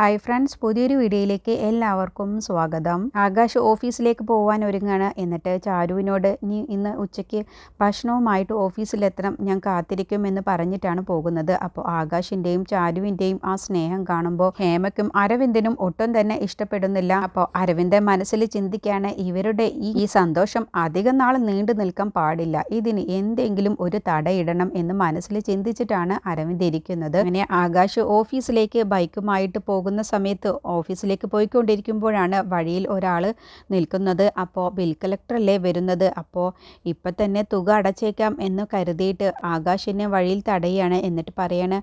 Hi friends പുതിയൊരു വീഡിയോയിലേക്ക് എല്ലാവർക്കും സ്വാഗതം. ആകാശ് ഓഫീസിലേക്ക് പോകാൻ ഒരുങ്ങാണ്. എന്നിട്ട് ചാരുവിനോട് നീ ഇന്ന് ഉച്ചയ്ക്ക് ഭക്ഷണവുമായിട്ട് ഓഫീസിലെത്തണം. ഞാൻ കാത്തിരിക്കും എന്ന് പറഞ്ഞിട്ടാണ് പോകുന്നത്. അപ്പോൾ ആകാശിന്റെയും ചാരുവിന്റെയും ആ സ്നേഹം കാണുമ്പോൾ ഹേമയ്ക്കും അരവിന്ദനും ഒട്ടും തന്നെ ഇഷ്ടപ്പെടുന്നില്ല. അപ്പോൾ അരവിന്ദൻ മനസ്സിൽ ചിന്തിക്കുകയാണ് ഇവരുടെ ഈ ഈ സന്തോഷം അധികം നാൾ നീണ്ടു നിൽക്കാൻ പാടില്ല. ഇതിന് എന്തെങ്കിലും ഒരു തടയിടണം എന്ന് മനസ്സിൽ ചിന്തിച്ചിട്ടാണ് അരവിന്ദ് ഇരിക്കുന്നത്. അങ്ങനെ ആകാശ് ഓഫീസിലേക്ക് ബൈക്കുമായിട്ട് പോകുന്ന സമയത്ത് ഓഫീസിലേക്ക് പോയിക്കൊണ്ടിരിക്കുമ്പോഴാണ് വഴിയിൽ ഒരാൾ നിൽക്കുന്നത്. അപ്പോൾ ബിൽ കളക്ടറല്ലേ വരുന്നത്. അപ്പോൾ ഇപ്പം തന്നെ തുക അടച്ചേക്കാം എന്ന് കരുതിയിട്ട് ആകാശിനെ വഴിയിൽ തടയുകയാണ് എന്നിട്ട് പറയാണ്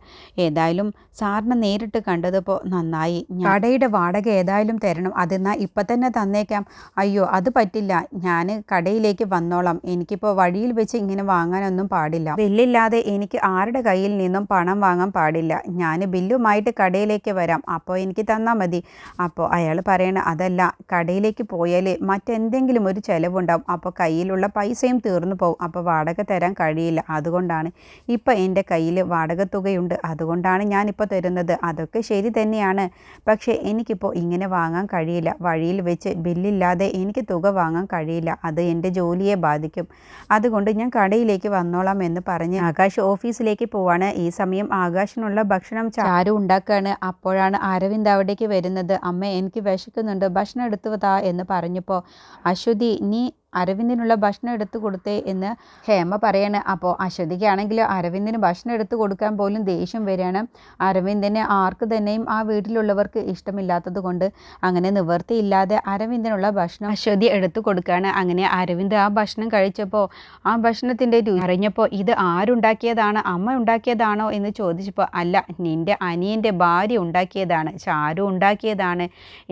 ഏതായാലും സാറിനെ നേരിട്ട് കണ്ടതിപ്പോൾ നന്നായി. കടയുടെ വാടക ഏതായാലും തരണം. അതെന്നാൽ ഇപ്പം തന്നെ തന്നേക്കാം. അയ്യോ അത് പറ്റില്ല. ഞാൻ കടയിലേക്ക് വന്നോളാം. എനിക്കിപ്പോൾ വഴിയിൽ വെച്ച് ഇങ്ങനെ വാങ്ങാനൊന്നും പാടില്ല. ബില്ലില്ലാതെ എനിക്ക് ആരുടെ കയ്യിൽ നിന്നും പണം വാങ്ങാൻ പാടില്ല. ഞാൻ ബില്ലുമായിട്ട് കടയിലേക്ക് വരാം. അപ്പോൾ എനിക്ക് തന്നാൽ മതി. അപ്പോൾ അയാൾ പറയണ അതല്ല കടയിലേക്ക് പോയാൽ മറ്റെന്തെങ്കിലും ഒരു ചിലവുണ്ടാവും. അപ്പോൾ കയ്യിലുള്ള പൈസയും തീർന്നു പോകും അപ്പോൾ വാടക തരാൻ കഴിയില്ല. അതുകൊണ്ടാണ് ഇപ്പോൾ എന്റെ കയ്യിൽ വാടക തുകയുണ്ട്. അതുകൊണ്ടാണ് ഞാനിപ്പോൾ തരുന്നത്. അതൊക്കെ ശരി തന്നെയാണ്. പക്ഷേ എനിക്കിപ്പോൾ ഇങ്ങനെ വാങ്ങാൻ കഴിയില്ല. വഴിയിൽ വെച്ച് ബില്ലില്ലാതെ എനിക്ക് തുക വാങ്ങാൻ കഴിയില്ല. അത് എന്റെ ജോലിയെ ബാധിക്കും. അതുകൊണ്ട് ഞാൻ കടയിലേക്ക് വന്നോളാം എന്ന് പറഞ്ഞ് ആകാശ് ഓഫീസിലേക്ക് പോവാണ്. ഈ സമയം ആകാശിനുള്ള ഭക്ഷണം ചാരു ഉണ്ടാക്കുകയാണ് അപ്പോഴാണ് അരവിന്ദ് അവിടേക്ക് വരുന്നത് അമ്മ എനിക്ക് വിശക്കുന്നുണ്ട് ഭക്ഷണം എടുത്തു താ എന്ന് പറഞ്ഞപ്പോൾ അശ്വതി നീ അരവിന്ദിനുള്ള ഭക്ഷണം എടുത്തു കൊടുത്തേ എന്ന് ഹേമ പറയാണ്. അപ്പോൾ അശ്വതിക്കാണെങ്കിൽ അരവിന്ദിന് ഭക്ഷണം എടുത്തു കൊടുക്കാൻ പോലും ദേഷ്യം വരികയാണ്. അരവിന്ദന് ആർക്ക് തന്നെയും ആ വീട്ടിലുള്ളവർക്ക് ഇഷ്ടമില്ലാത്തത് കൊണ്ട് അങ്ങനെ നിവൃത്തിയില്ലാതെ അരവിന്ദനുള്ള ഭക്ഷണം അശ്വതി എടുത്തു കൊടുക്കുകയാണ്. അങ്ങനെ അരവിന്ദ് ആ ഭക്ഷണം കഴിച്ചപ്പോൾ ആ ഭക്ഷണത്തിന്റെ രുചി അറിഞ്ഞപ്പോൾ ഇത് ആരുണ്ടാക്കിയതാണ്? അമ്മ ഉണ്ടാക്കിയതാണോ എന്ന് ചോദിച്ചപ്പോൾ അല്ല നിന്റെ അനിയന്റെ ഭാര്യ ഉണ്ടാക്കിയതാണ്. ചാരു ഉണ്ടാക്കിയതാണ്.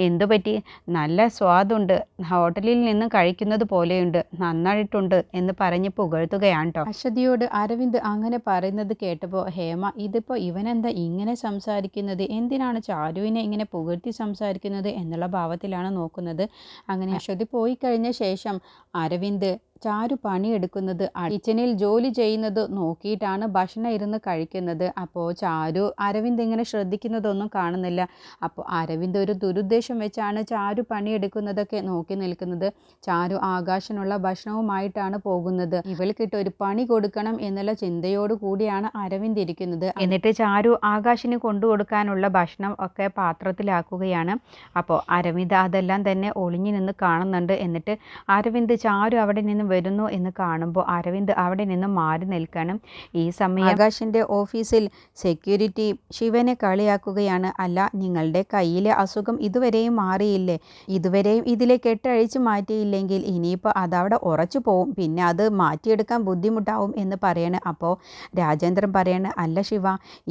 എന്തു പറ്റി നല്ല സ്വാദുണ്ട്. ഹോട്ടലിൽ നിന്ന് കഴിക്കുന്നത് പോലെയുണ്ട് നന്നായിട്ടുണ്ട് എന്ന് പറഞ്ഞ് പുകഴ്ത്തുകയാണ് കേട്ടോ അശ്വതിയോട് അരവിന്ദ് അങ്ങനെ പറയുന്നത് കേട്ടപ്പോൾ ഹേമ ഇതിപ്പോൾ ഇവനെന്താ ഇങ്ങനെ സംസാരിക്കുന്നത്? എന്തിനാണ് ചാരുവിനെ ഇങ്ങനെ പുകഴ്ത്തി സംസാരിക്കുന്നത്? എന്നുള്ള ഭാവത്തിലാണ് നോക്കുന്നത്. അങ്ങനെ അശ്വതി പോയി കഴിഞ്ഞ ശേഷം അരവിന്ദ് ചാരു പണിയെടുക്കുന്നത് കിച്ചണിൽ ജോലി ചെയ്യുന്നത് നോക്കിയിട്ടാണ് ഭക്ഷണം ഇരുന്ന് കഴിക്കുന്നത്. അപ്പോൾ ചാരു അരവിന്ദ് ഇങ്ങനെ ശ്രദ്ധിക്കുന്നതൊന്നും കാണുന്നില്ല. അപ്പോൾ അരവിന്ദ് ഒരു ദുരുദ്ദേശം വെച്ചാണ് ചാരു പണിയെടുക്കുന്നതൊക്കെ നോക്കി നിൽക്കുന്നത്. ചാരു ആകാശനുള്ള ഭക്ഷണവുമായിട്ടാണ് പോകുന്നത്. ഇവൾക്കിട്ട് ഒരു പണി കൊടുക്കണം എന്നുള്ള ചിന്തയോട് കൂടിയാണ് അരവിന്ദ് ഇരിക്കുന്നത്. എന്നിട്ട് ചാരു ആകാശിന് കൊണ്ടുകൊടുക്കാനുള്ള ഭക്ഷണം ഒക്കെ പാത്രത്തിലാക്കുകയാണ്. അപ്പോൾ അരവിന്ദ് അതെല്ലാം തന്നെ ഒളിഞ്ഞു നിന്ന് കാണുന്നുണ്ട്. എന്നിട്ട് അരവിന്ദ് ചാരു അവിടെ നിന്ന് വരുന്നു എന്ന് കാണുമ്പോൾ അരവിന്ദ് അവിടെ നിന്ന് മാറി നിൽക്കണം. ഈ സമയം ആകാശിന്റെ ഓഫീസിൽ സെക്യൂരിറ്റി ശിവനെ കളിയാക്കുകയാണ്. അല്ല നിങ്ങളുടെ കയ്യിലെ അസുഖം ഇതുവരെയും മാറിയില്ലേ? ഇതുവരെയും ഇതിലെ കെട്ടഴിച്ച് മാറ്റിയില്ലെങ്കിൽ ഇനിയിപ്പോൾ അതവിടെ ഉറച്ചു പോവും. പിന്നെ അത് മാറ്റിയെടുക്കാൻ ബുദ്ധിമുട്ടാവും എന്ന് പറയണ്. അപ്പോൾ രാജേന്ദ്രൻ പറയണ് അല്ല ശിവ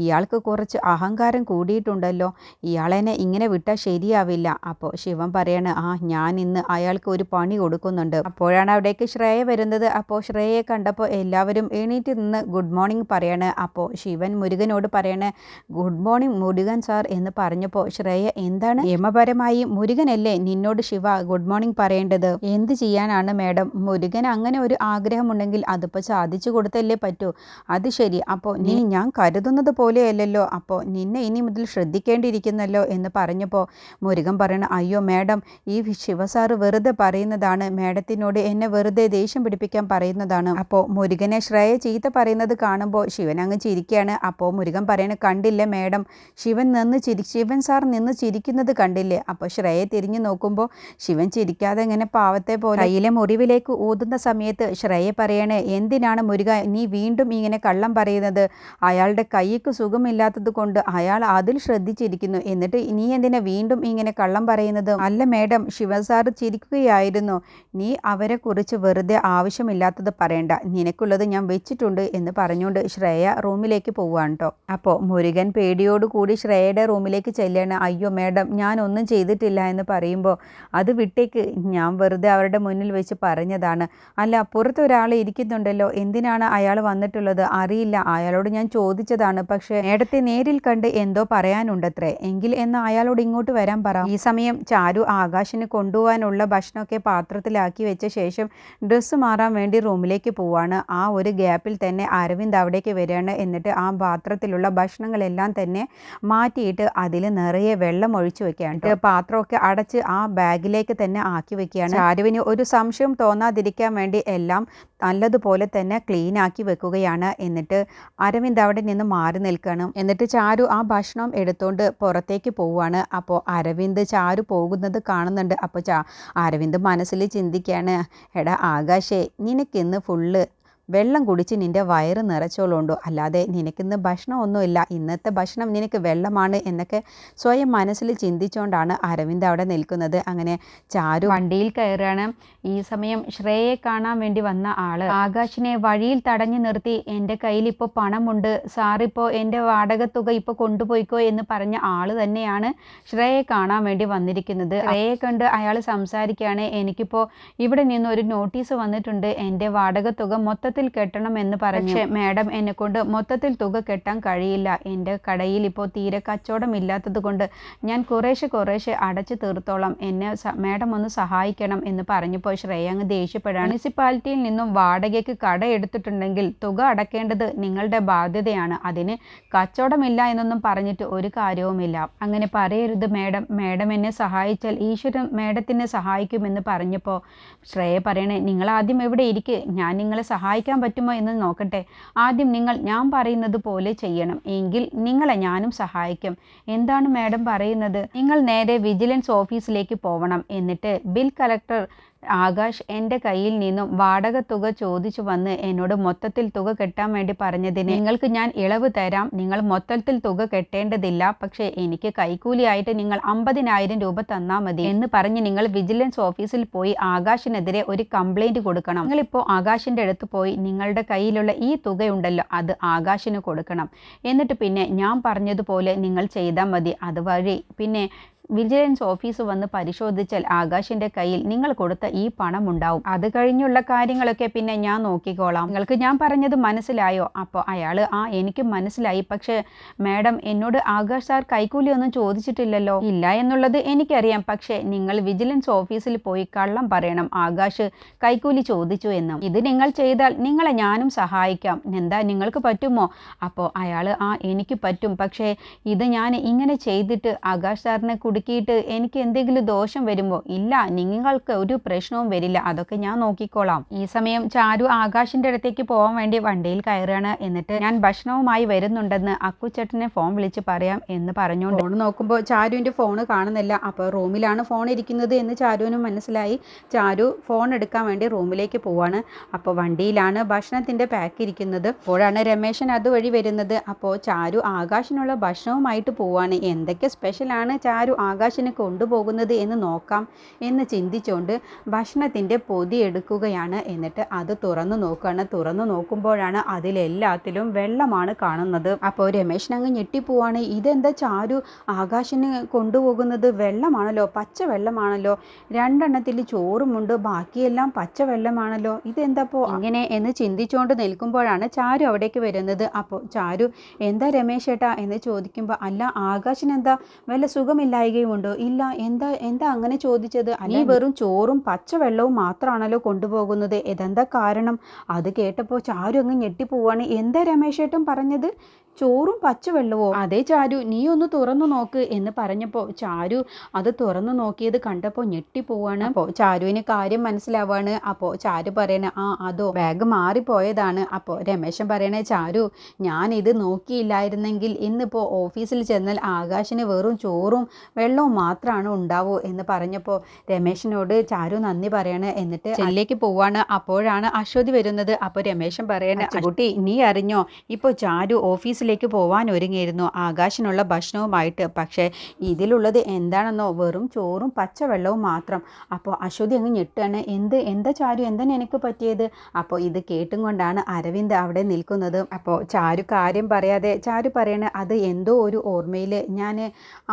ഇയാൾക്ക് കുറച്ച് അഹങ്കാരം കൂടിയിട്ടുണ്ടല്ലോ. ഇയാളെന്നെ ഇങ്ങനെ വിട്ടാൽ ശരിയാവില്ല. അപ്പോൾ ശിവൻ പറയണ് ആ ഞാൻ ഇന്ന് അയാൾക്ക് ഒരു പണി കൊടുക്കുന്നുണ്ട്. അപ്പോഴാണ് അവിടേക്ക് ശ്രേയ വരുന്നത്. അപ്പോൾ ശ്രേയയെ കണ്ടപ്പോൾ എല്ലാവരും എണീറ്റ് നിന്ന് ഗുഡ് മോർണിംഗ് പറയണ്. അപ്പോൾ ശിവൻ മുരുകനോട് പറയണ് ഗുഡ് മോർണിംഗ് മുരുകൻ സാർ എന്ന് പറഞ്ഞപ്പോൾ ശ്രേയ എന്താണ്? നിയമപരമായി മുരുകനല്ലേ നിന്നോട് ശിവ ഗുഡ് മോർണിംഗ് പറയേണ്ടത്? എന്ത് ചെയ്യാനാണ് മാഡം? മുരുകൻ അങ്ങനെ ഒരു ആഗ്രഹമുണ്ടെങ്കിൽ അതിപ്പോൾ സാധിച്ചു കൊടുത്തല്ലേ പറ്റൂ. അത് ശരി. അപ്പോൾ നീ ഞാൻ കരുതുന്നത് പോലെയല്ലല്ലോ. അപ്പോൾ നിന്നെ ഇനി മുതൽ ശ്രദ്ധിക്കേണ്ടിയിരിക്കുന്നല്ലോ എന്ന് പറഞ്ഞപ്പോൾ മുരുകൻ പറയണ അയ്യോ മാഡം ഈ ശിവസാറ് വെറുതെ പറയുന്നതാണ്. മാഡത്തിനോട് എന്നെ വെറുതെ ദേഷ്യം പിടിപ്പിക്കാൻ പറയുന്നതാണ്. അപ്പോൾ മുരുകനെ ശ്രേയ ചീത്ത പറയുന്നത് കാണുമ്പോൾ ശിവൻ അങ്ങ് ചിരിക്കുകയാണ് അപ്പോൾ മുരുകൻ പറയണ കണ്ടില്ല മേഡം. ശിവൻ നിന്ന് ചിരി ശിവൻ സാർ നിന്ന് ചിരിക്കുന്നത് കണ്ടില്ലേ? അപ്പോൾ ശ്രേയ തിരിഞ്ഞു നോക്കുമ്പോൾ ശിവൻ ചിരിക്കാതെ ഇങ്ങനെ പാവത്തെ പോലെ കയ്യിലെ മുറിവിലേക്ക് ഊതുന്ന സമയത്ത് ശ്രേയ പറയണേ എന്തിനാണ് മുരുക നീ വീണ്ടും ഇങ്ങനെ കള്ളം പറയുന്നത്? അയാളുടെ കൈക്ക് സുഖമില്ലാത്തത് കൊണ്ട് അയാൾ അതിൽ ശ്രദ്ധിച്ചിരിക്കുന്നു. എന്നിട്ട് നീ എന്തിനാ വീണ്ടും ഇങ്ങനെ കള്ളം പറയുന്നത്? അല്ല മേഡം ശിവൻ സാർ ചിരിക്കുകയായിരുന്നു. നീ അവരെ കുറിച്ച് വെറുതെ ആവശ്യമില്ലാത്തത് പറയണ്ട. നിനക്കുള്ളത് ഞാൻ വെച്ചിട്ടുണ്ട് എന്ന് പറഞ്ഞുകൊണ്ട് ശ്രേയ റൂമിലേക്ക് പോവുകയാണ് കേട്ടോ അപ്പോൾ മുരുകൻ പേടിയോടുകൂടി ശ്രേയയുടെ റൂമിലേക്ക് ചെല്ലുകയാണ്. അയ്യോ മാഡം ഞാൻ ഒന്നും ചെയ്തിട്ടില്ല എന്ന് പറയുമ്പോൾ അത് വിട്ടേക്ക്. ഞാൻ വെറുതെ അവരുടെ മുന്നിൽ വെച്ച് പറഞ്ഞതാണ്. അല്ല പുറത്ത് ഒരാൾ ഇരിക്കുന്നുണ്ടല്ലോ. എന്തിനാണ് അയാൾ വന്നിട്ടുള്ളത്? അറിയില്ല. അയാളോട് ഞാൻ ചോദിച്ചതാണ്. പക്ഷേ മേഡത്തെ നേരിൽ കണ്ട് എന്തോ പറയാനുണ്ടത്രേ. എങ്കിൽ എന്ന് അയാളോട് ഇങ്ങോട്ട് വരാൻ പറ. ഈ സമയം ചാരു ആകാശിന് കൊണ്ടുപോകാനുള്ള ഭക്ഷണമൊക്കെ പാത്രത്തിലാക്കി വെച്ച ശേഷം ഡ്രസ്സ് മാറാൻ വേണ്ടി റൂമിലേക്ക് പോവാണ്. ആ ഒരു ഗ്യാപ്പിൽ തന്നെ അരവിന്ദ് അവിടേക്ക് വരികയാണ്. എന്നിട്ട് ആ പാത്രത്തിലുള്ള ഭക്ഷണങ്ങളെല്ലാം തന്നെ മാറ്റിയിട്ട് അതിൽ നിറയെ വെള്ളം ഒഴിച്ചു വെക്കുകയാണ്. പാത്രമൊക്കെ അടച്ച് ആ ബാഗിലേക്ക് തന്നെ ആക്കി വെക്കുകയാണ്. അരവിന് ഒരു സംശയം തോന്നാതിരിക്കാൻ വേണ്ടി എല്ലാം നല്ലതുപോലെ തന്നെ ക്ലീൻ ആക്കി വെക്കുകയാണ്. എന്നിട്ട് അരവിന്ദ് അവിടെ നിന്ന് മാറി നിൽക്കണം എന്നിട്ട് ചാരു ആ ഭക്ഷണം എടുത്തുകൊണ്ട് പുറത്തേക്ക് പോവുകയാണ് അപ്പോൾ അരവിന്ദ് ചാരു പോകുന്നത് കാണുന്നുണ്ട്. അപ്പോൾ ചാ അരവിന്ദ് മനസ്സിൽ ചിന്തിക്കുകയാണ് എടാ ആകാശേ നിനക്കിന്ന് ഫുള്ള് വെള്ളം കുടിച്ച് നിന്റെ വയറ് നിറച്ചോളുണ്ടോ? അല്ലാതെ നിനക്കിന്ന് ഭക്ഷണമൊന്നുമില്ല ഇന്നത്തെ ഭക്ഷണം നിനക്ക് വെള്ളമാണ് എന്നൊക്കെ സ്വയം മനസ്സിൽ ചിന്തിച്ചുകൊണ്ടാണ് അരവിന്ദ് അവിടെ നിൽക്കുന്നത്. അങ്ങനെ ചാരു വണ്ടിയിൽ കയറുകയാണ്. ഈ സമയം ശ്രേയെ കാണാൻ വേണ്ടി വന്ന ആൾ ആകാശിനെ വഴിയിൽ തടഞ്ഞു നിർത്തി എന്റെ കയ്യിൽ ഇപ്പോൾ പണമുണ്ട്. സാറിപ്പോൾ എന്റെ വാടക തുക ഇപ്പോൾ കൊണ്ടുപോയിക്കോ എന്ന് പറഞ്ഞ ആൾ തന്നെയാണ് ശ്രേയെ കാണാൻ വേണ്ടി വന്നിരിക്കുന്നത്. ശ്രേയെ കണ്ട് അയാൾ സംസാരിക്കുകയാണ് എനിക്കിപ്പോൾ ഇവിടെ നിന്ന് ഒരു നോട്ടീസ് വന്നിട്ടുണ്ട്. എന്റെ വാടക തുക വാടകത്തുക മൊത്തത്തിൽ കെട്ടണം എന്ന് പറഞ്ഞു മാഡം എന്നെ കൊണ്ട് മൊത്തത്തിൽ തുക കെട്ടാൻ കഴിയില്ല. എന്റെ കടയിൽ ഇപ്പോൾ തീരെ കച്ചവടം ഇല്ലാത്തത് കൊണ്ട് ഞാൻ കുറേശ്ശെ കുറേശ്ശെ അടച്ചു തീർത്തോളാം. എന്നെ മാഡം ഒന്ന് സഹായിക്കണം എന്ന് പറഞ്ഞപ്പോൾ ശ്രേയ അങ്ങ് ദേഷ്യപ്പെടുകയാണ് മുനിസിപ്പാലിറ്റിയിൽ നിന്നും വാടകയ്ക്ക് കട എടുത്തിട്ടുണ്ടെങ്കിൽ തുക അടക്കേണ്ടത് നിങ്ങളുടെ ബാധ്യതയാണ്. അതിന് കച്ചവടമില്ല എന്നൊന്നും പറഞ്ഞിട്ട് ഒരു കാര്യവുമില്ല. അങ്ങനെ പറയരുത് മാഡം. മാഡം എന്നെ സഹായിച്ചാൽ ഈശ്വരൻ മാഡത്തിനെ സഹായിക്കുമെന്ന് പറഞ്ഞപ്പോൾ ശ്രേയ പറയണേ നിങ്ങൾ ആദ്യം എവിടെ ഇരിക്കെ. ഞാൻ നിങ്ങളെ സഹായിക്കാൻ പറ്റുമോ എന്ന് നോക്കട്ടെ. ആദ്യം നിങ്ങൾ ഞാൻ പറയുന്നത് പോലെ ചെയ്യണം. എങ്കിൽ നിങ്ങളെ ഞാനും സഹായിക്കും. എന്താണ് മാഡം പറയുന്നത്? നിങ്ങൾ നേരെ വിജിലൻസ് ഓഫീസിലേക്ക് പോവണം. എന്നിട്ട് ബിൽ കളക്ടർ ആകാശ് എന്റെ കയ്യിൽ നിന്നും വാടക തുക ചോദിച്ചു വന്ന് എന്നോട് മൊത്തത്തിൽ തുക കെട്ടാൻ വേണ്ടി പറഞ്ഞതിന് നിങ്ങൾക്ക് ഞാൻ ഇളവ് തരാം. നിങ്ങൾ മൊത്തത്തിൽ തുക കെട്ടേണ്ടതില്ല. പക്ഷേ എനിക്ക് കൈക്കൂലിയായിട്ട് നിങ്ങൾ അമ്പതിനായിരം രൂപ തന്നാൽ മതി എന്ന് പറഞ്ഞ് നിങ്ങൾ വിജിലൻസ് ഓഫീസിൽ പോയി ആകാശിനെതിരെ ഒരു കംപ്ലൈന്റ് കൊടുക്കണം. നിങ്ങളിപ്പോൾ ആകാശിന്റെ അടുത്ത് പോയി നിങ്ങളുടെ കയ്യിലുള്ള ഈ തുകയുണ്ടല്ലോ അത് ആകാശിന് കൊടുക്കണം. എന്നിട്ട് പിന്നെ ഞാൻ പറഞ്ഞതുപോലെ നിങ്ങൾ ചെയ്താൽ മതി. അതുവഴി പിന്നെ വിജിലൻസ് ഓഫീസ് വന്ന് പരിശോധിച്ചാൽ ആകാശിന്റെ കയ്യിൽ നിങ്ങൾ കൊടുത്ത ഈ പണം ഉണ്ടാവും. അത് കഴിഞ്ഞുള്ള കാര്യങ്ങളൊക്കെ പിന്നെ ഞാൻ നോക്കിക്കോളാം. നിങ്ങൾക്ക് ഞാൻ പറഞ്ഞത് മനസ്സിലായോ? അപ്പോൾ അയാൾ ആ എനിക്ക് മനസ്സിലായി. പക്ഷേ മാഡം എന്നോട് ആകാശ് സാർ കൈക്കൂലി ഒന്നും ചോദിച്ചിട്ടില്ലല്ലോ. ഇല്ല എന്നുള്ളത് എനിക്കറിയാം. പക്ഷേ നിങ്ങൾ വിജിലൻസ് ഓഫീസിൽ പോയി കള്ളം പറയണം. ആകാശ് കൈക്കൂലി ചോദിച്ചു എന്നും. ഇത് നിങ്ങൾ ചെയ്താൽ നിങ്ങളെ ഞാനും സഹായിക്കാം. എന്താ നിങ്ങൾക്ക് പറ്റുമോ? അപ്പോൾ അയാൾ ആ എനിക്ക് പറ്റും. പക്ഷേ ഇത് ഞാൻ ഇങ്ങനെ ചെയ്തിട്ട് ആകാശ് സാറിനെ കുടുക്കിയിട്ട് എനിക്ക് എന്തെങ്കിലും ദോഷം വരുമോ ഇല്ല നിങ്ങൾക്ക് ഒരു പ്രശ്നവും വരില്ല അതൊക്കെ ഞാൻ നോക്കിക്കോളാം. ഈ സമയം ചാരു ആകാശിന്റെ അടുത്തേക്ക് പോകാൻ വേണ്ടി വണ്ടിയിൽ കയറുകയാണ്. എന്നിട്ട് ഞാൻ ഭക്ഷണവുമായി വരുന്നുണ്ടെന്ന് അക്കുച്ചേട്ടനെ ഫോൺ വിളിച്ച് പറയാം എന്ന് പറഞ്ഞുകൊണ്ട് ഫോൺ നോക്കുമ്പോൾ ചാരുവിന്റെ ഫോൺ കാണുന്നില്ല. അപ്പോൾ റൂമിലാണ് ഫോൺ ഇരിക്കുന്നത് എന്ന് ചാരുവിനും മനസ്സിലായി. ചാരു ഫോൺ എടുക്കാൻ വേണ്ടി റൂമിലേക്ക് പോവാണ്. അപ്പോൾ വണ്ടിയിലാണ് ഭക്ഷണത്തിന്റെ പാക്ക് ഇരിക്കുന്നത്. അപ്പോഴാണ് രമേശൻ അതുവഴി വരുന്നത്. അപ്പോൾ ചാരു ആകാശിനുള്ള ഭക്ഷണവുമായിട്ട് പോവാണ്. എന്തൊക്കെ സ്പെഷ്യലാണ് ചാരു ആകാശിനെ കൊണ്ടുപോകുന്നത് എന്ന് നോക്കാം എന്ന് ചിന്തിച്ചുകൊണ്ട് ഭക്ഷണത്തിന്റെ പൊതി എടുക്കുകയാണ്. എന്നിട്ട് അത് തുറന്നു നോക്കുകയാണ്. തുറന്നു നോക്കുമ്പോഴാണ് അതിലെല്ലാത്തിലും വെള്ളമാണ് കാണുന്നത്. അപ്പോൾ രമേശൻ അങ്ങ് ഞെട്ടിപ്പോവാണ്. ഇതെന്താ ചാരു ആകാശിന് കൊണ്ടുപോകുന്നത്? വെള്ളമാണല്ലോ പച്ച വെള്ളമാണല്ലോ രണ്ടെണ്ണത്തിൽ ചോറുമുണ്ട് ബാക്കിയെല്ലാം പച്ച വെള്ളമാണല്ലോ ഇതെന്താപ്പോ? അങ്ങനെ എന്ന് ചിന്തിച്ചുകൊണ്ട് നിൽക്കുമ്പോഴാണ് ചാരു അവിടേക്ക് വരുന്നത്. അപ്പോൾ ചാരു എന്താ രമേശ് ഏട്ടാ എന്ന് ചോദിക്കുമ്പോൾ അല്ല ആകാശിനെന്താ? വല്ല വല്ല സുഖമില്ലായികയുമുണ്ടോ ഇല്ല എന്താ എന്താ അങ്ങനെ ചോദിച്ചത്? നീ വെറും ചോറും പച്ചവെള്ളവും മാത്രമാണല്ലോ കൊണ്ടുപോകുന്നത്. ഇതെന്താ കാരണം? അത് കേട്ടപ്പോൾ ചാരു അങ്ങ് ഞെട്ടിപ്പോവാണ്. എന്താ രമേശേട്ടൻ പറഞ്ഞത്? ചോറും പച്ചവെള്ളവോ. അതേ ചാരു നീ ഒന്ന് തുറന്നു നോക്ക് എന്ന് പറഞ്ഞപ്പോൾ ചാരു അത് തുറന്നു നോക്കിയത് കണ്ടപ്പോൾ ഞെട്ടിപ്പോവാണ്. അപ്പോ ചാരുവിന് കാര്യം മനസ്സിലാവാണ്. അപ്പോ ചാരു പറയണ ആ അതോ ബാഗ് മാറിപ്പോയതാണ്. അപ്പോ രമേശൻ പറയണേ ചാരു ഞാൻ ഇത് നോക്കിയില്ലായിരുന്നെങ്കിൽ ഇന്നിപ്പോ ഓഫീസിൽ ചെന്നാൽ ആകാശിന് വെറും ചോറും വെള്ളവും മാത്രമാണ് ഉണ്ടാവൂ എന്ന് പറഞ്ഞപ്പോൾ രമേശനോട് ചാരു നന്ദി പറയണ എന്നിട്ട് അതിലേക്ക് പോവാണ്. അപ്പോഴാണ് അശ്വതി വരുന്നത്. അപ്പോൾ രമേശൻ പറയണ കുട്ടി നീ അറിഞ്ഞോ? ഇപ്പോൾ ചാരു ഓഫീസിലേക്ക് പോവാൻ ഒരുങ്ങിയിരുന്നു. ആകാശിനുള്ള ഭക്ഷണവുമായിട്ട്. പക്ഷേ ഇതിലുള്ളത് എന്താണെന്നോ? വെറും ചോറും പച്ചവെള്ളവും മാത്രം. അപ്പോൾ അശ്വതി അങ്ങ് ഞെട്ടാണ് എന്ത്? എന്താ ചാരു? എന്താണ് എനിക്ക് പറ്റിയത്? അപ്പോൾ ഇത് കേട്ടും കൊണ്ടാണ് അരവിന്ദ് അവിടെ നിൽക്കുന്നത്. അപ്പോൾ ചാരു കാര്യം പറയാതെ ചാരു പറയണ അത് എന്തോ ഒരു ഓർമ്മയിൽ ഞാൻ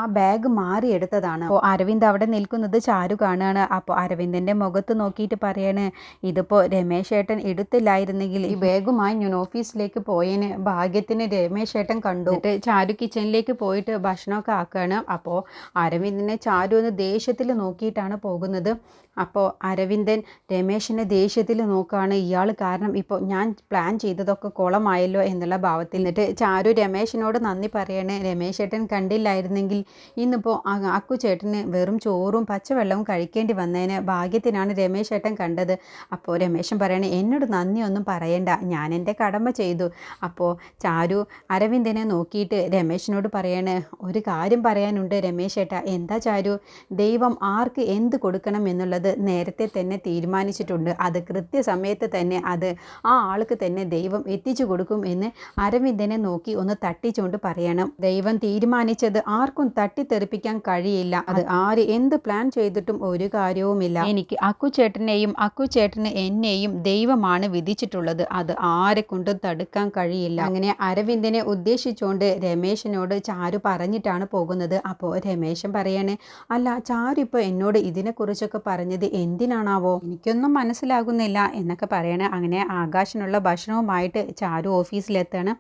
ആ ബാഗ് മാറിയെടുത്തതാണ് അപ്പോൾ അരവിന്ദ് അവിടെ നിൽക്കുന്നത് ചാരു കാണുകയാണ്. അപ്പോൾ അരവിന്ദന്റെ മുഖത്ത് നോക്കിയിട്ട് പറയാണ് ഇതിപ്പോൾ രമേശ് ഏട്ടൻ എടുത്തില്ലായിരുന്നെങ്കിൽ ഈ ബാഗുമായി ഞാൻ ഓഫീസിലേക്ക് പോയേന്. ഭാഗ്യത്തിന് രമേശ് രമേശ് ഏട്ടൻ കണ്ടു. എന്നിട്ട് ചാരു കിച്ചണിലേക്ക് പോയിട്ട് ഭക്ഷണമൊക്കെ ആക്കുകയാണ് അപ്പോൾ അരവിന്ദിനെ ചാരു ഒന്ന് ദേഷ്യത്തിൽ നോക്കിയിട്ടാണ് പോകുന്നത്. അപ്പോൾ അരവിന്ദൻ രമേശിനെ ദേഷ്യത്തിൽ നോക്കുകയാണ്. ഇയാൾ കാരണം ഇപ്പോൾ ഞാൻ പ്ലാൻ ചെയ്തതൊക്കെ കുളമായല്ലോ എന്നുള്ള ഭാവത്തിൽ എന്നിട്ട് ചാരു രമേശിനോട് നന്ദി പറയണേ. രമേശ് ചേട്ടൻ കണ്ടില്ലായിരുന്നെങ്കിൽ ഇന്നിപ്പോൾ അക്കു ചേട്ടന് വെറും ചോറും പച്ചവെള്ളവും കഴിക്കേണ്ടി വന്നതിന് ഭാഗ്യത്തിനാണ് രമേശ് ചേട്ടൻ കണ്ടത്. അപ്പോൾ രമേശൻ പറയണേ എന്നോട് നന്ദിയൊന്നും പറയണ്ട. ഞാൻ എന്റെ കടമ ചെയ്തു. അപ്പോൾ ചാരു അരവിന്ദനെ നോക്കിയിട്ട് രമേശിനോട് പറയണേ ഒരു കാര്യം പറയാനുണ്ട് രമേശ് ചേട്ടാ. എന്താ ചാരു? ദൈവം ആർക്ക് എന്ത് കൊടുക്കണം എന്നുള്ളത് നേരത്തെ തന്നെ തീരുമാനിച്ചിട്ടുണ്ട്. അത് കൃത്യസമയത്ത് തന്നെ അത് ആ ആൾക്ക് തന്നെ ദൈവം എത്തിച്ചു കൊടുക്കും എന്ന് അരവിന്ദനെ നോക്കി ഒന്ന് തട്ടിച്ചുകൊണ്ട് പറയണം. ദൈവം തീരുമാനിച്ചത് ആർക്കും തട്ടിത്തെറിപ്പിക്കാൻ കഴിയില്ല. അത് ആര് എന്ത് പ്ലാൻ ചെയ്തിട്ടും ഒരു കാര്യവുമില്ല. എനിക്ക് അക്കുചേട്ടനെയും അക്കുചേട്ടന് എന്നെയും ദൈവമാണ് വിധിച്ചിട്ടുള്ളത്. അത് ആരെ കൊണ്ടും തടുക്കാൻ കഴിയില്ല. അങ്ങനെ അരവിന്ദനെ ഉദ്ദേശിച്ചുകൊണ്ട് രമേശിനോട് ചാരു പറഞ്ഞിട്ടാണ് പോകുന്നത്. അപ്പോൾ രമേശൻ പറയണേ അല്ല ചാരു ഇപ്പോൾ എന്നോട് ഇതിനെക്കുറിച്ചൊക്കെ പറഞ്ഞത് എന്തിനാണാവോ? എനിക്കൊന്നും മനസ്സിലാകുന്നില്ല എന്നൊക്കെ പറയണേ അങ്ങനെ ആകാശനുള്ള ഭക്ഷണവുമായിട്ട് ചാരു ഓഫീസിലെത്താണ്.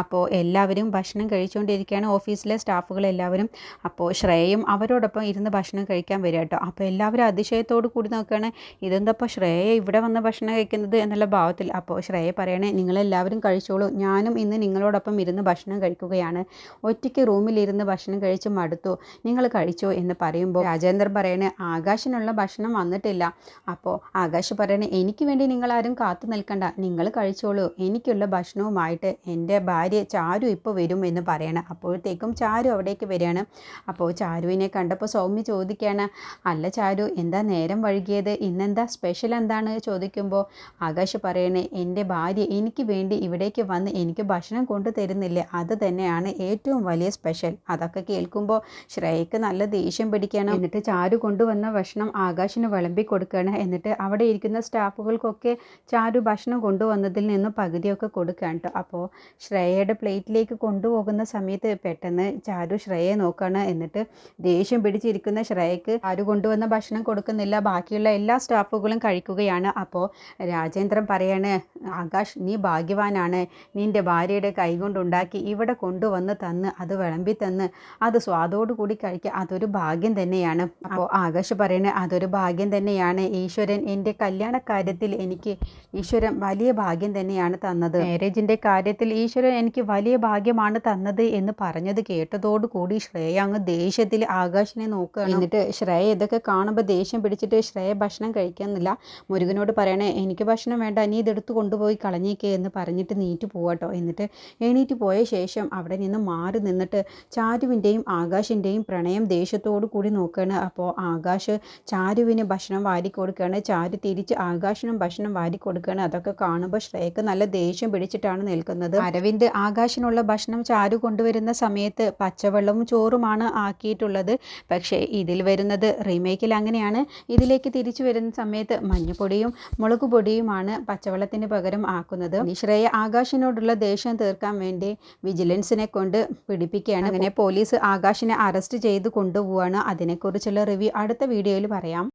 അപ്പോൾ എല്ലാവരും ഭക്ഷണം കഴിച്ചുകൊണ്ടിരിക്കുകയാണ് ഓഫീസിലെ സ്റ്റാഫുകൾ എല്ലാവരും. അപ്പോൾ ശ്രേയയും അവരോടൊപ്പം ഇരുന്ന് ഭക്ഷണം കഴിക്കാൻ വരിക കേട്ടോ. അപ്പോൾ എല്ലാവരും അതിശയത്തോട് കൂടി നോക്കുകയാണ്. ഇതെന്തപ്പോൾ ശ്രേയ ഇവിടെ വന്ന് ഭക്ഷണം കഴിക്കുന്നത് എന്നുള്ള ഭാവത്തിൽ. അപ്പോൾ ശ്രേയ പറയണേ നിങ്ങളെല്ലാവരും കഴിച്ചോളൂ. ഞാനും ഇന്ന് നിങ്ങളോടൊപ്പം ഇരുന്ന് ഭക്ഷണം കഴിക്കുകയാണ്. ഒറ്റയ്ക്ക് റൂമിലിരുന്ന് ഭക്ഷണം കഴിച്ച് മടുത്തു. നിങ്ങൾ കഴിച്ചോ എന്ന് പറയുമ്പോൾ രാജേന്ദ്രൻ പറയണേ ആകാശനുള്ള ഭക്ഷണം വന്നിട്ടില്ല. അപ്പോൾ ആകാശ് പറയണ എനിക്ക് വേണ്ടി നിങ്ങളാരും കാത്തു നിൽക്കണ്ട. നിങ്ങൾ കഴിച്ചോളൂ. എനിക്കുള്ള ഭക്ഷണവുമായിട്ട് എന്റെ ഭാര്യ ചാരു ഇപ്പോൾ വരും എന്ന് പറയണം. അപ്പോഴത്തേക്കും ചാരു അവിടേക്ക് വരികയാണ്. അപ്പോൾ ചാരുവിനെ കണ്ടപ്പോൾ സൗമ്യ ചോദിക്കുകയാണ് അല്ല ചാരു എന്താ നേരം വഴുകിയത് ഇന്നെന്താ സ്പെഷ്യൽ എന്താണ്? ചോദിക്കുമ്പോൾ ആകാശ് പറയണേ എന്റെ ഭാര്യ എനിക്ക് വേണ്ടി ഇവിടേക്ക് വന്ന് എനിക്ക് ഭക്ഷണം കൊണ്ടു തരുന്നില്ലേ? അത് തന്നെയാണ് ഏറ്റവും വലിയ സ്പെഷ്യൽ അതൊക്കെ കേൾക്കുമ്പോൾ ശ്രേയക്ക് നല്ല ദേഷ്യം പിടിക്കണം. എന്നിട്ട് ചാരു കൊണ്ടുവന്ന ഭക്ഷണം ആകാശിന് വിളമ്പി കൊടുക്കുകയാണ് എന്നിട്ട് അവിടെ ഇരിക്കുന്ന സ്റ്റാഫുകൾക്കൊക്കെ ചാരു ഭക്ഷണം കൊണ്ടുവന്നതിൽ നിന്നും പകുതിയൊക്കെ കൊടുക്കുകയാണ് കേട്ടോ. അപ്പോൾ ശ്രേയയുടെ പ്ലേറ്റിലേക്ക് കൊണ്ടുപോകുന്ന സമയത്ത് പെട്ടെന്ന് ചാരു ശ്രേയയെ നോക്കുകയാണ് എന്നിട്ട് ദേഷ്യം പിടിച്ചിരിക്കുന്ന ശ്രേയക്ക് ചാരു കൊണ്ടുവന്ന ഭക്ഷണം കൊടുക്കുന്നില്ല. ബാക്കിയുള്ള എല്ലാ സ്റ്റാഫുകളും കഴിക്കുകയാണ്. അപ്പോൾ രാജേന്ദ്രൻ പറയാണ് ആകാശ് നീ ഭാഗ്യവാനാണ്. നിന്റെ ഭാര്യയുടെ കൈകൊണ്ടുണ്ടാക്കി ഇവിടെ കൊണ്ടുവന്ന് തന്ന് അത് വിളമ്പി തന്ന് അത് സ്വാദോടു കൂടി കഴിക്കുക അതൊരു ഭാഗ്യം തന്നെയാണ്. അപ്പോൾ ആകാശ് പറയണേ അതൊരു ഭാഗ്യം തന്നെയാണ്. ഈശ്വരൻ എന്റെ കല്യാണ കാര്യത്തിൽ എനിക്ക് ഈശ്വരൻ വലിയ ഭാഗ്യം തന്നെയാണ് തന്നത്. മാരേജിന്റെ കാര്യത്തിൽ ഈശ്വരൻ എനിക്ക് വലിയ ഭാഗ്യമാണ് തന്നത് എന്ന് പറഞ്ഞത് കേട്ടതോടുകൂടി ശ്രേയ അങ്ങ് ദേഷ്യത്തിൽ ആകാശിനെ നോക്കുക. എന്നിട്ട് ശ്രേയ ഇതൊക്കെ കാണുമ്പോൾ ദേഷ്യം പിടിച്ചിട്ട് ശ്രേയ ഭക്ഷണം കഴിക്കുന്നില്ല. മുരുകനോട് പറയണേ എനിക്ക് ഭക്ഷണം വേണ്ട നീ ഇതെടുത്ത് കൊണ്ടുപോയി കളഞ്ഞേക്കേ എന്ന് പറഞ്ഞിട്ട് നീറ്റ് പോവാട്ടോ എന്നിട്ട് എണീറ്റ് പോയ ശേഷം അവിടെ നിന്ന് മാറി നിന്നിട്ട് ചാരുവിന്റെയും ആകാശിന്റെയും പ്രണയം ദേഷ്യത്തോടു കൂടി നോക്കുകയാണ് അപ്പോൾ ആകാശ് ചാരുവിന് ഭക്ഷണം വാരി കൊടുക്കുകയാണ്. ചാരി തിരിച്ച് ആകാശിനും ഭക്ഷണം വാരി കൊടുക്കുകയാണ്. അതൊക്കെ കാണുമ്പോൾ ശ്രേയക്ക് നല്ല ദേഷ്യം പിടിച്ചിട്ടാണ് നിൽക്കുന്നത്. അരവിന്ദ് ആകാശിനുള്ള ഭക്ഷണം ചാരു കൊണ്ടുവരുന്ന സമയത്ത് പച്ചവെള്ളവും ചോറുമാണ് ആക്കിയിട്ടുള്ളത്. പക്ഷേ ഇതിൽ വരുന്നത് റീമേക്കിൽ അങ്ങനെയാണ്. ഇതിലേക്ക് തിരിച്ചു വരുന്ന സമയത്ത് മഞ്ഞപ്പൊടിയും മുളക് പൊടിയുമാണ് പച്ചവെള്ളത്തിന് പകരം ആക്കുന്നത്. ശ്രേയ ആകാശിനോടുള്ള ദേഷ്യം തീർക്കാൻ വേണ്ടി വിജിലൻസിനെ കൊണ്ട് പിടിപ്പിക്കുകയാണ്. അങ്ങനെ പോലീസ് ആകാശിനെ അറസ്റ്റ് ചെയ്ത് കൊണ്ടുപോവാണ്. അതിനെക്കുറിച്ചുള്ള റിവ്യൂ അടുത്ത വീഡിയോയിൽ പറയാം.